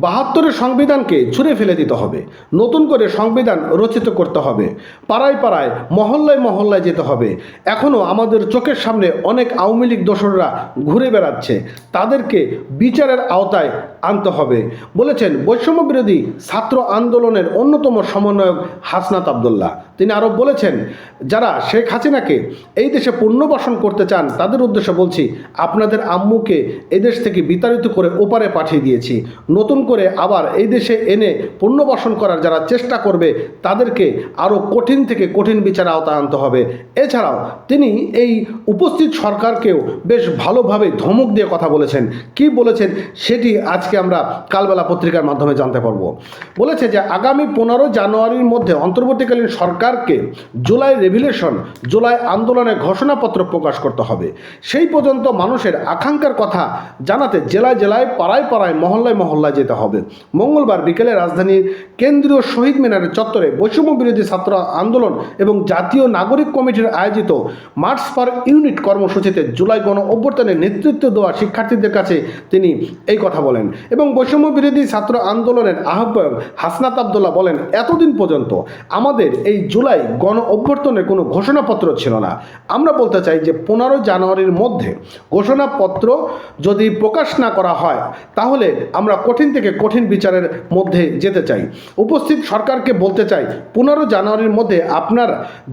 বাহাত্তরের সংবিধানকে ছুঁড়ে ফেলে দিতে হবে। নতুন করে সংবিধান রচিত করতে হবে। পাড়ায় পাড়ায়, মহল্লায় মহল্লায় যেতে হবে। এখনও আমাদের চোখের সামনে অনেক আওয়ামী লীগ দোসররা ঘুরে বেড়াচ্ছে। তাদেরকে বিচারের আওতায় আনতে হবে। বলেছেন বৈষম্য বিরোধী ছাত্র আন্দোলনের অন্যতম সমন্বয়ক হাসনাত আবদুল্লাহ। তিনি আরও বলেছেন, যারা শেখ হাসিনাকে এই দেশে পুনর্বাসন করতে চান, তাদের উদ্দেশ্যে বলছি, আপনাদের আম্মুকে এদেশ থেকে বিতাড়িত করে ওপারে পাঠিয়ে দিয়েছি। নতুন করে আবার এই দেশে এনে পুনর্বাসন করার যারা চেষ্টা করবে, তাদেরকে আরও কঠিন থেকে কঠিন বিচার আওতায় আনতে হবে। এছাড়াও, তিনি এই উপস্থিত সরকারকেও বেশ ভালোভাবে ধমক দিয়ে কথা বলেছেন। কি বলেছেন, সেটি আজকে আমরা কালবেলা পত্রিকার মাধ্যমে জানতে পারব। বলেছে যে, আগামী পনেরো জানুয়ারির মধ্যে অন্তর্বর্তীকালীন সরকারকে জুলাই রেভিলেশন, জুলাই আন্দোলনে ঘোষণাপত্র প্রকাশ করতে হবে। সেই পর্যন্ত মানুষের আকাঙ্ক্ষার কথা জানাতে জেলায় জেলায়, পাড়ায় পাড়ায়, মহল্লায় মহল্লায় যেতে হবে। মঙ্গলবার বিকেলে রাজধানীর কেন্দ্রীয় শহীদ মিনারের চত্বরে বৈষম্য বিরোধী ছাত্র আন্দোলন এবং জাতীয় নাগরিক কমিটির আয়োজিত মার্চ ফর ইউনিট কর্মসূচিতে জুলাই গণ অভ্যর্থনে নেতৃত্ব দেওয়া শিক্ষার্থীদের কাছে তিনি এই কথা বলেন। এবং বৈষম্য বিরোধী ছাত্র আন্দোলনের আহ্বায়ক হাসনাত আবদুল্লাহ বলেন, এতদিন পর্যন্ত আমাদের এই জুলাই গণ অভ্যর্থনের কোনো ঘোষণাপত্র ছিল না। আমরা বলতে চাই যে পনেরো জানুয়ারির মধ্যে ঘোষণাপত্র যদি প্রকাশ না করা হয়, তাহলে আমরা কঠিন থেকে কঠিন বিচারের মধ্যে যেতে চাই। উপস্থিত সরকারকে বলতে চাই, পনেরো জানুয়ারির মধ্যে আপনার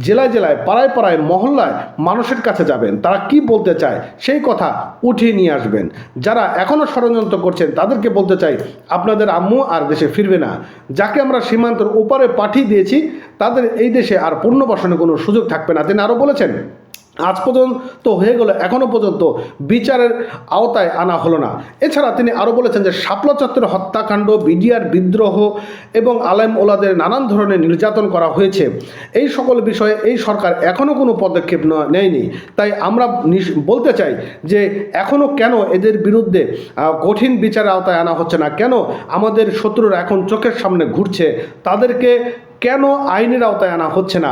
জেলায় জেলায়, পাড়ায় পাড়ায়, মহল্লায় মানুষের কাছে যাবেন। তারা কি বলতে চায় সেই কথা উঠিয়ে নিয়ে আসবেন। যারা এখনও ষড়যন্ত্র করছেন তাদেরকে বলতে চাই, আপনাদের আম্মু আর দেশে ফিরবে না। যাকে আমরা সীমান্তের ওপারে পাঠিয়ে দিয়েছি, তাদের এই দেশে আর পুনর্বাসনের কোনো সুযোগ থাকবে না। তিনি আরও বলেছেন আজ পর্যন্ত হয়ে গেল এখনও পর্যন্ত বিচারের আওতায় আনা হলো না। এছাড়া তিনি আরও বলেছেন যে, শাপলা চত্বরের হত্যাকাণ্ড, বিডিআর বিদ্রোহ এবং আলেম ওলাদের নানান ধরনের নির্যাতন করা হয়েছে। এই সকল বিষয়ে এই সরকার এখনও কোনো পদক্ষেপ নেয়নি। তাই আমরা বলতে চাই যে এখনও কেন এদের বিরুদ্ধে কঠিন বিচারের আওতায় আনা হচ্ছে না? কেন আমাদের শত্রুরা এখন চোখের সামনে ঘুরছে? তাদেরকে কেন আইনের আওতায় আনা হচ্ছে না?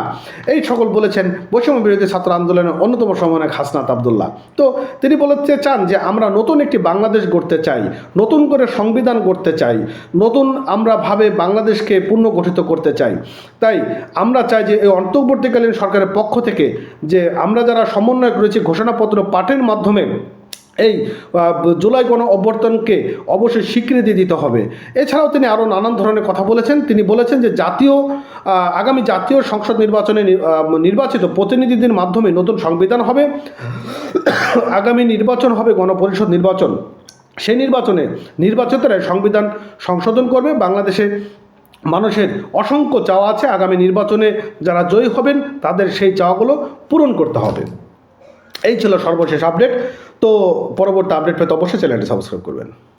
এই সকল বলেছেন বৈষম্য বিরোধী ছাত্র আন্দোলনের অন্যতম সমন্বয়ক হাসনাত আবদুল্লাহ। তো তিনি বলতে চান যে আমরা নতুন একটি বাংলাদেশ গড়তে চাই, নতুন করে সংবিধান গড়তে চাই, নতুন আমরা ভাবে বাংলাদেশকে পুনর্গঠিত করতে চাই। তাই আমরা চাই যে এই অন্তর্বর্তীকালীন সরকারের পক্ষ থেকে যে আমরা যারা সমন্বয়ক রয়েছে, ঘোষণাপত্র পাঠের মাধ্যমে এই জুলাই গণ অভ্যর্থনকে অবশ্যই স্বীকৃতি দিতে হবে। এছাড়াও তিনি আরও নানান ধরনের কথা বলেছেন। তিনি বলেছেন যে জাতীয় আগামী জাতীয় সংসদ নির্বাচনে নির্বাচিত প্রতিনিধিদের মাধ্যমে নতুন সংবিধান হবে। আগামী নির্বাচন হবে গণপরিষদ নির্বাচন। সেই নির্বাচনে নির্বাচিতরাই সংবিধান সংশোধন করবে। বাংলাদেশে মানুষের অসংখ্য চাওয়া আছে। আগামী নির্বাচনে যারা জয়ী হবেন, তাদের সেই চাওয়াগুলো পূরণ করতে হবে। এই ছিল সর্বশেষ আপডেট তো পরবর্তী আপডেট পেতে অবশ্যই চ্যানেলটি সাবস্ক্রাইব করবেন।